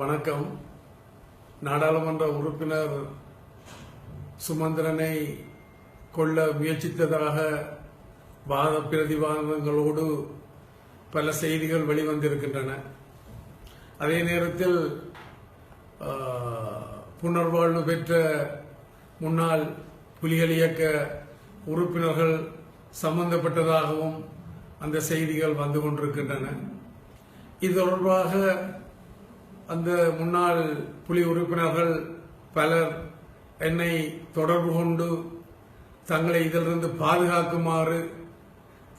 வணக்கம். நாடாளுமன்ற உறுப்பினர் சுமந்திரனை கொள்ள முயற்சித்ததாக வாத பிரதிவாதங்களோடு பல செய்திகள் வெளிவந்திருக்கின்றன. அதே நேரத்தில் புனர்வாழ்வு பெற்ற முன்னாள் புலிகள் இயக்க உறுப்பினர்கள் சம்பந்தப்பட்டதாகவும் அந்த செய்திகள் வந்து கொண்டிருக்கின்றன. இது தொடர்பாக அந்த முன்னாள் புலி உறுப்பினர்கள் பலர் என்னை தொடர்பு கொண்டு தங்களை இதிலிருந்து பாதுகாக்குமாறு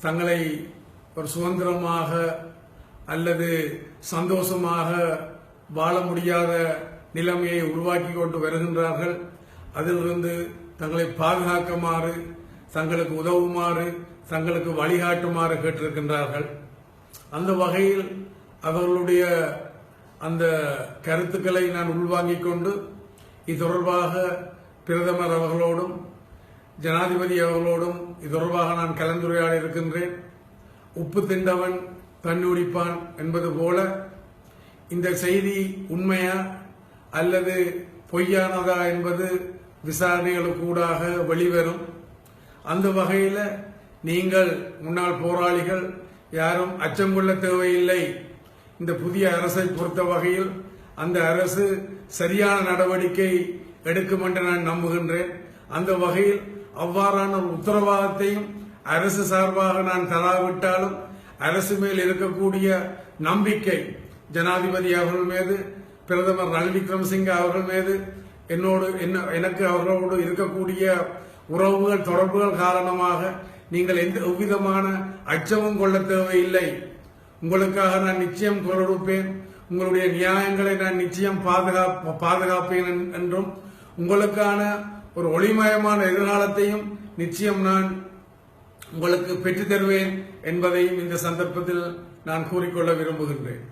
தங்களை ஒரு சுதந்திரமாக அல்லது சந்தோஷமாக வாழ முடியாத நிலைமையை உருவாக்கி கொண்டு வருகின்றார்கள். அதிலிருந்து தங்களை பாதுகாக்குமாறு தங்களுக்கு உதவுமாறு தங்களுக்கு வழிகாட்டுமாறு கேட்டிருக்கின்றார்கள். அந்த வகையில் அவர்களுடைய அந்த கருத்துக்களை நான் உள்வாங்கிக் கொண்டு இது தொடர்பாக பிரதமர் அவர்களோடும் ஜனாதிபதி அவர்களோடும் இது தொடர்பாக நான் கலந்துரையாட இருக்கின்றேன். உப்பு திண்டவன் தன்னுடிப்பான் என்பது போல இந்த செய்தி உண்மையா அல்லது பொய்யானதா என்பது விசாரணைகளுக்கூடாக வெளிவரும். அந்த வகையில் நீங்கள் முன்னாள் போராளிகள் யாரும் அச்சம் கொள்ள தேவையில்லை. இந்த புதிய அரசை பொறுத்த வகையில் அந்த அரசு சரியான நடவடிக்கை எடுக்கும் என்று நான் நம்புகின்றேன். அந்த வகையில் அவ்வாறான ஒரு உத்தரவாதத்தையும் அரசு சார்பாக நான் தராவிட்டாலும் அரசு மேல் இருக்கக்கூடிய நம்பிக்கை ஜனாதிபதி அவர்கள் மீது பிரதமர் ரணில் விக்ரமசிங்க அவர்கள் மீது என்னோடு என்ன எனக்கு அவர்களோடு இருக்கக்கூடிய உறவுகள் தொடர்புகள் காரணமாக நீங்கள் எந்த எவ்விதமான அச்சமும் கொள்ள தேவையில்லை. உங்களுக்காக நான் நிச்சயம் குரல் கொடுப்பேன் உங்களுடைய நியாயங்களை நான் நிச்சயம் பாதுகாப்பு பாதுகாப்பேன் என்றும் உங்களுக்கான ஒரு ஒளிமயமான எதிர்காலத்தையும் நிச்சயம் நான் உங்களுக்கு பெற்றுத் தருவேன் என்பதையும் இந்த சந்தர்ப்பத்தில் நான் கூறிக்கொள்ள விரும்புகின்றேன்.